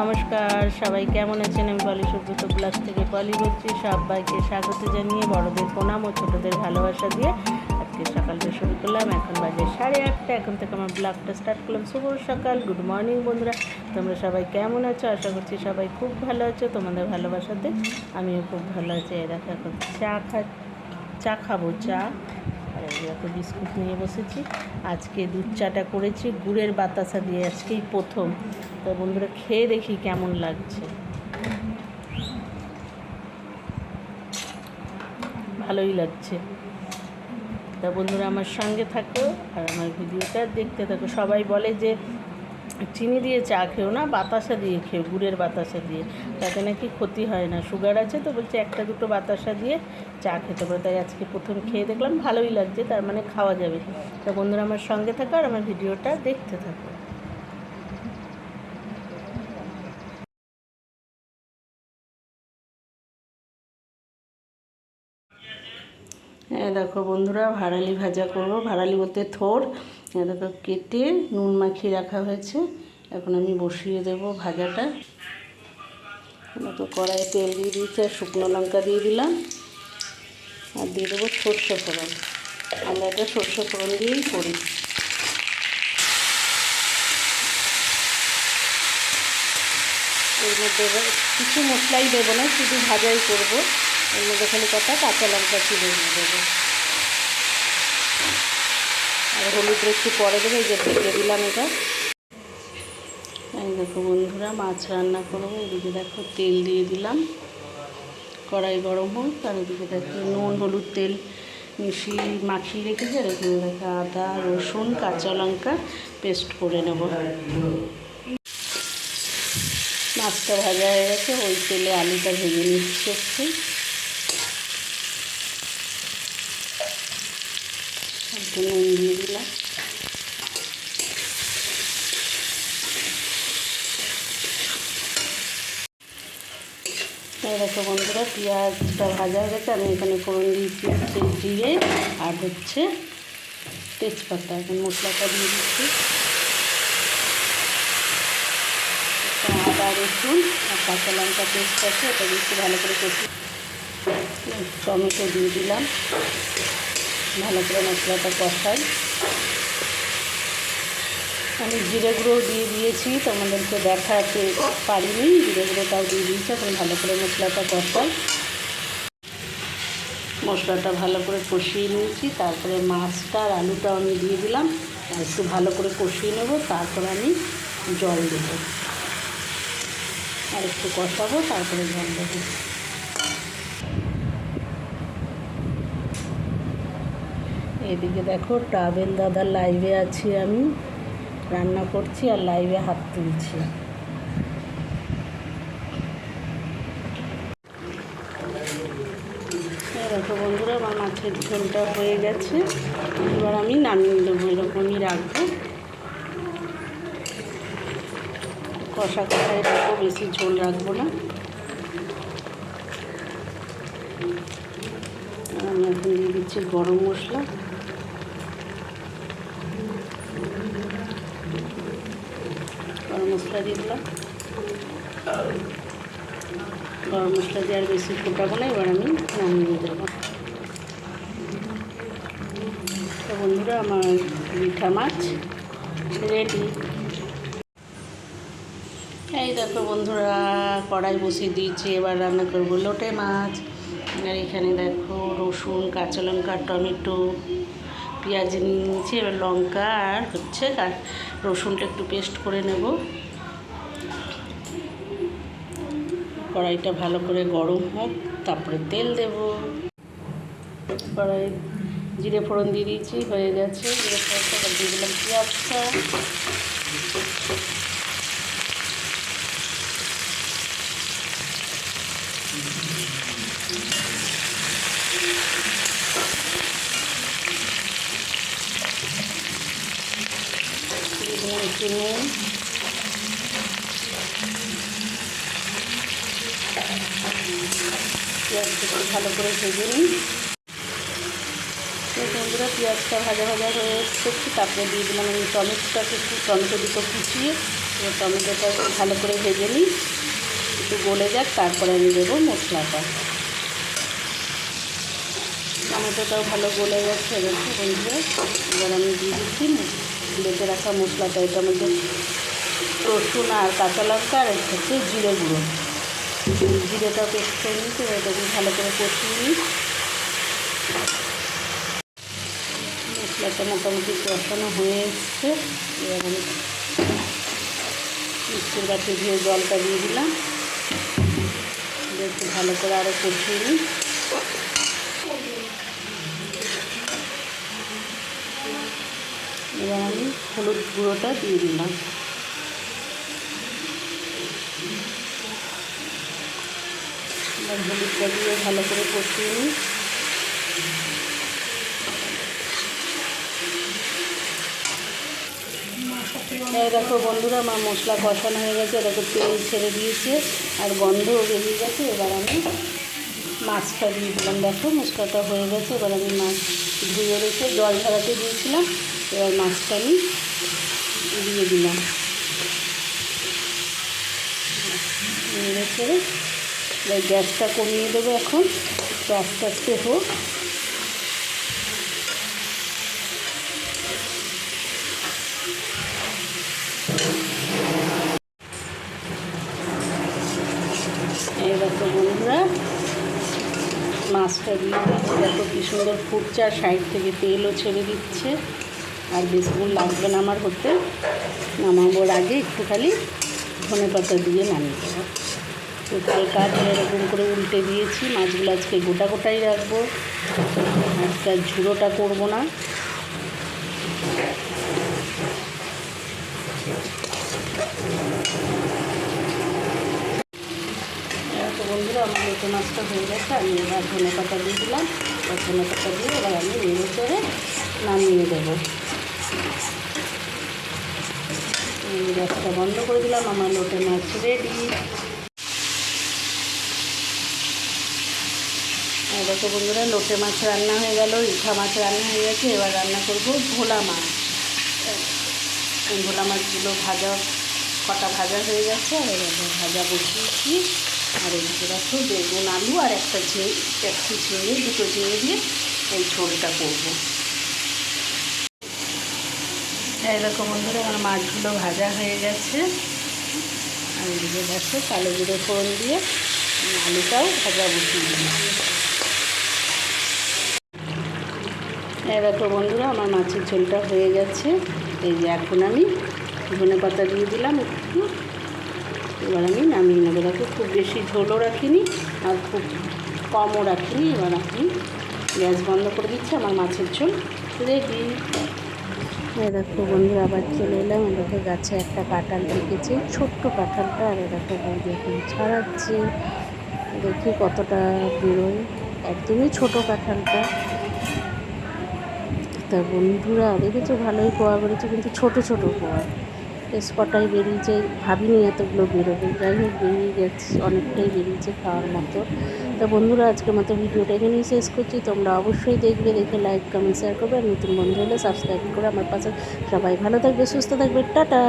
নমস্কার, সবাই কেমন আছেন? আমি পলি সুব্রত ব্লগ থেকে পলি বলছি, সবাইকে স্বাগত জানিয়ে বড়দের প্রণাম ও ছোটদের ভালোবাসা দিয়ে আজকে সকালটা শুরু করলাম। এখন বাজে সাড়ে আটটা, এখন থেকে আমার ব্লগটা স্টার্ট করলাম। শুভ সকাল গুড মর্নিং বন্ধুরা। তোমরা সবাই কেমন আছো? আশা করছি সবাই খুব ভালো আছো। তোমাদের ভালোবাসাতে আমিও খুব ভালো আছি। এই দেখো চা খা, চা খাব, চা। এই বিস্কুট নিয়ে বসেছি। আজকে দুধ চাটা করেছি, গুড়ের বাতাসা দিয়ে আজকেই প্রথম। তো বন্ধুরা, খেয়ে দেখি কেমন লাগছে। ভালোই লাগছে। তা বন্ধুরা, আমার সঙ্গে থাকো আর আমার ভিডিওটা দেখতে থাকো। সবাই বলে যে চিনি দিয়ে চা খেও না, বাতাসা দিয়ে খেও, গুড়ের বাতাসা দিয়ে। তাতে নাকি ক্ষতি হয় না। সুগার আছে তো বলছে একটা দুটো বাতাসা দিয়ে চা খেতে পারো। তাই আজকে প্রথম খেয়ে দেখলাম, ভালোই লাগছে, তার মানে খাওয়া যাবে। তা বন্ধুরা আমার সঙ্গে থাকো আর আমার ভিডিওটা দেখতে থাকো। হ্যাঁ দেখো বন্ধুরা, ভাড়ালি ভাজা করব। ভাড়ালি বলতে থোর হ্যাঁ কেটে নুন মাখিয়ে রাখা হয়েছে। এখন আমি বসিয়ে দেব ভাজাটা। দেখো কড়াইয়ে তেল দিয়ে দিয়েছি আর শুকনো লঙ্কা দিয়ে দিলাম। আর দিয়ে দেবো সর্ষে ফোড়ন। আমরা এটা সর্ষে ফোড়ন দিয়েই করি। এর মধ্যে কিছু মশলাই দেবো না, শুধু ভাজাই করব। এর মধ্যে খালি কটা কাঁচা লঙ্কা চিড়ে দিয়ে দেবো। হলুদ একটু পরে দেবো যে ভেজে দিলাম এটা। দেখো বন্ধুরা, মাছ রান্না করব। এদিকে দেখো তেল দিয়ে দিলাম। কড়াই গরম হোক, আর এদিকে দেখো নুন, হলুদ তেল মিশিয়ে মাখিয়ে রেখেছি। আর এখানে দেখো আদা, রসুন, কাঁচা লঙ্কা পেস্ট করে নেব। মাছটা ভাজা হয়ে গেছে। ওই তেলে আলুটা ভেজে নিচ্ছি একটু। একটু নুন দিয়ে দিলাম দেখো বন্ধুরা, পেঁয়াজটা ভাজা হয়ে গেছে। আমি এখানে ফোড়ন দিয়েছি হচ্ছে জিরে আর হচ্ছে তেজপাতা। এখন মশলাটা দিয়ে দিচ্ছি। আদা, রসুন আর কাঁচা লঙ্কা পেস্ট আছে ওটা দিচ্ছি ভালো করে কষি। টমেটো দিয়ে দিলাম। ভালো করে মশলাটা কষাই। আমি জিরে গুঁড়ো দিয়ে দিয়েছি, তোমাদেরকে দেখাতে পারিনি, জিরে গুঁড়োটাও দিয়ে দিয়েছি, এখন ভালো করে মশলাটা কষাই। মশলাটা ভালো করে কষিয়ে নিয়েছি, তারপরে মাছটা আর আলুটাও আমি দিয়ে দিলাম। একটু ভালো করে কষিয়ে নেব, তারপর আমি জল দেবো। আর একটু কষাবো, তারপরে জল দেবো। এদিকে দেখো, ট্রাভেল দাদার লাইভে আছি আমি। রান্না করছি আর লাইভে হাত তুলছি। দেখো বন্ধুরা, আমার মাছের ঝোলটা হয়ে গেছে। এবার আমি নামিয়ে দেবো, এরকমই রাখব। কষা কষাই রাখব বেশি ঝোল রাখব না। আমি এখন দিয়ে দিচ্ছি গরম মশলা। গরম মশলা দিয়ে দিলাম। গরম মশলা দিয়ে আর বেশি ফোটাবো না, এবার আমি নামিয়ে দেবো। তো বন্ধুরা, আমার মিঠা মাছ রেডি এই দেখো বন্ধুরা, কড়াই বসিয়ে দিয়েছি, এবার রান্না করব লোটে মাছ। আর এখানে দেখো রসুন, কাঁচা লঙ্কা, টমেটো, পেঁয়াজ নিয়েছি, এবার লঙ্কা আর হচ্ছে রসুনটা একটু পেস্ট করে নেব। কড়াইটা ভালো করে গরম হোক, তারপরে তেল দেব। কড়াই জিরে ফোড়ন দিয়ে দিয়েছি, হয়ে গেছে। জিরে ফোড়নটা দিয়ে দিলাম পেঁয়াজটা দিলাম একটু নুন পেঁয়াজটা একটু ভালো করে ভেজে নিই। বন্ধুরা, পেঁয়াজটা ভাজা ভাজা হয়ে এসছে। তারপরে দিয়ে দিলাম আমি টমেটোটাকে একটু, টমেটো দুটো কুচিয়ে এবার টমেটোটা ভালো করে ভেজে নিই। একটু গলে যাক, তারপরে আমি দেবো মশলাটা। টমেটোটাও ভালো গলে গেছে দেখো বন্ধুরা। এবার আমি দিয়ে দিচ্ছি বেটে রাখা মশলাটা। এটার মধ্যে রসুন আর কাঁচা লঙ্কা আর হচ্ছে জিরে গুঁড়ো। জিরেটা পেস্ট করে নিচ্ছি এটাকে ভালো করে কষিয়ে নিই। মশলাটা মোটামুটি কষানো হয়ে এসছে। এবার আমি মিক্সির বাটি দিয়ে জলটা দিয়ে দিলাম। একটু ভালো করে আরও কষিয়ে নিই। এবার আমি হলুদ গুঁড়োটা দিয়ে দিলাম। এবার হলুদটা দিয়ে ভালো করে কষিয়ে নিই। এই দেখো বন্ধুরা, আমার মশলা কষানো হয়ে গেছে দেখো তেল ছেড়ে দিয়েছে আর গন্ধও বেরিয়ে গেছে। এবার আমি মাছটা দিয়ে দিলাম। দেখো, মশলাটা হয়ে গেছে, এবার আমি মাছ ধুয়ে রেখে জল ঝরাতে দিয়েছিলাম। এবার মাছটা আমি দিয়ে দিলাম। ছেড়ে এবার গ্যাসটা কমিয়ে দেবো এখন। একটু আস্তে আস্তে হোক। দেখো বন্ধুরা, মাছটা দিয়ে দিচ্ছি দেখো কী সুন্দর আর সাইড থেকে তেলও ছেড়ে দিচ্ছে। আর বেশিক্ষণ লাগবে না আমার হতে। নামাবোর আগে একটু খালি ধনে পাতা দিয়ে নামিয়ে দেবো। উপরে কাঠ এরকম করে উল্টে দিয়েছি। মাছগুলো আজকে গোটা গোটাই রাখব। আজকে আর ঝুড়োটা করব না। তো বন্ধুরা, আমার লোটো মাছটা হয়ে গেছে। আমি এবার ধনে পাতা দিয়ে দিলাম। ধনে পাতা দিয়ে এবার আমি নেড়ে চড়ে নামিয়ে দেবো। গ্যাসটা বন্ধ করে দিলাম। আমার লোটে মাছ রেডি। দেখো বন্ধুরা, লোটে মাছ রান্না হয়ে গেল ইখা মাছ রান্না হয়ে গেছে, এবার রান্না করব ভোলা মাছ। ভোলা মাছগুলো ভাজা, কটা ভাজা হয়ে গেছে, আর এবার ভাজা বসিয়েছি। আর এদিকে দেখো, বেগুন, আলু আর একটা ঝিঙে, একটু ঝিঙে, দুটো ঝিঙে দিয়ে এই ঝোলটা করব। এরকম বন্ধুরা, আমার মাছগুলো ভাজা হয়ে গেছে। আর এদিকে দেখো, কালো জিরে ফোড়ন দিয়ে আলুটাও ভাজা বসিয়ে দিলাম এই দেখো বন্ধুরা আমার মাছের ঝোলটা হয়ে গেছে। এই যে এখন আমি ধনে পাতা দিয়ে দিলাম একটু। এবার আমি নামিয়ে নেব। দেখো, খুব বেশি ঝোলও রাখিনি আর খুব কমও রাখিনি। এবার আপনি গ্যাস বন্ধ করে দিচ্ছি, আমার মাছের ঝোল রেডি। দেখো বন্ধুরা, আবার চলে এলাম। দেখো, গাছে একটা কাঁঠাল ঢেকেছে ছোট্ট কাঁঠালটা আর দেখো বৌদি এখন ছাড়াচ্ছে। দেখি কতটা বেরোয় একদমই ছোট কাঁঠালটা তা বন্ধুরা, দেখেছ? ভালোই পোয়া করেছে, কিন্তু ছোট ছোট পোয়া। বেশ কটাই বেরিয়েছে, ভাবিনি এতগুলো বেরোবে। যাই হোক, বেরিয়ে গেছে, অনেকটাই বেরিয়েছে খাওয়ার মতো। তা বন্ধুরা, আজকের মতো ভিডিওটা এখানেই শেষ করছি। তোমরা অবশ্যই দেখবে, দেখে লাইক কমেন্ট শেয়ার করবে। আর নতুন বন্ধু হলে সাবস্ক্রাইব করে আমার পাশে সবাই ভালো থাকবে, সুস্থ থাকবে। টাটা!